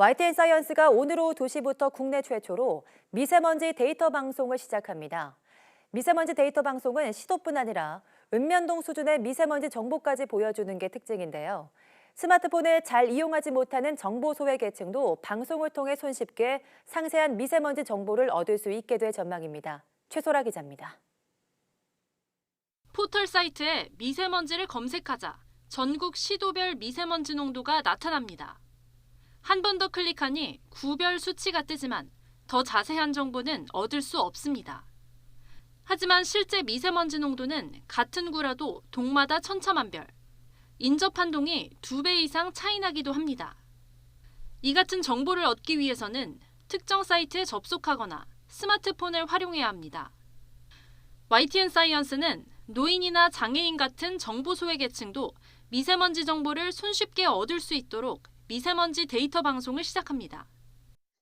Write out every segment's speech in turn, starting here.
YTN 사이언스가 오늘 오후 2시부터 국내 최초로 미세먼지 데이터 방송을 시작합니다. 미세먼지 데이터 방송은 시도뿐 아니라 읍면동 수준의 미세먼지 정보까지 보여주는 게 특징인데요. 스마트폰을 잘 이용하지 못하는 정보 소외 계층도 방송을 통해 손쉽게 상세한 미세먼지 정보를 얻을 수 있게 될 전망입니다. 최소라 기자입니다. 포털 사이트에 미세먼지를 검색하자 전국 시도별 미세먼지 농도가 나타납니다. 한 번 더 클릭하니 구별 수치가 뜨지만 더 자세한 정보는 얻을 수 없습니다. 하지만 실제 미세먼지 농도는 같은 구라도 동마다 천차만별. 인접한 동이 두 배 이상 차이 나기도 합니다. 이 같은 정보를 얻기 위해서는 특정 사이트에 접속하거나 스마트폰을 활용해야 합니다. YTN 사이언스는 노인이나 장애인 같은 정보 소외 계층도 미세먼지 정보를 손쉽게 얻을 수 있도록 미세먼지 데이터 방송을 시작합니다.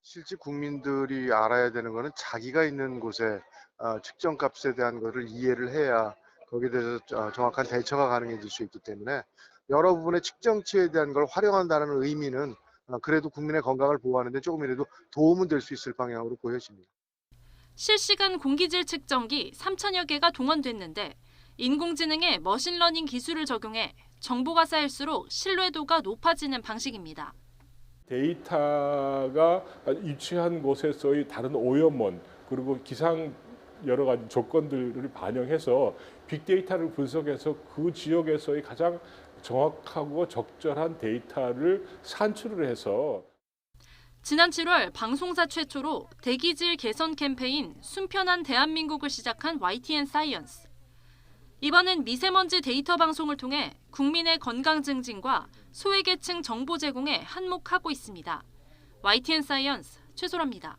실제 국민들이 알아야 되는 거는 자기가 있는 곳에 어, 측정 값에 대한 것을 이해를 해야 거기에 대해서 어, 정확한 대처가 가능해질 수 있기 때문에 여러 부분의 측정치에 대한 걸 활용한다는 의미는 어, 그래도 국민의 건강을 보호하는 데 조금이라도 도움은 될 수 있을 방향으로 보여집니다. 실시간 공기질 측정기 3천여 개가 동원됐는데 인공지능의 머신러닝 기술을 적용해 정보가 쌓일수록 신뢰도가 높아지는 방식입니다. 데이터가 위치한 곳에서의 다른 오염원 그리고 기상 여러 가지 조건들을 반영해서 빅데이터를 분석해서 그 지역에서의 가장 정확하고 적절한 데이터를 산출을 해서 지난 7월 방송사 최초로 대기질 개선 캠페인 순편한 대한민국을 시작한 YTN 사이언스. 이번엔 미세먼지 데이터 방송을 통해 국민의 건강 증진과 소외계층 정보 제공에 한몫하고 있습니다. YTN 사이언스 최소라입니다.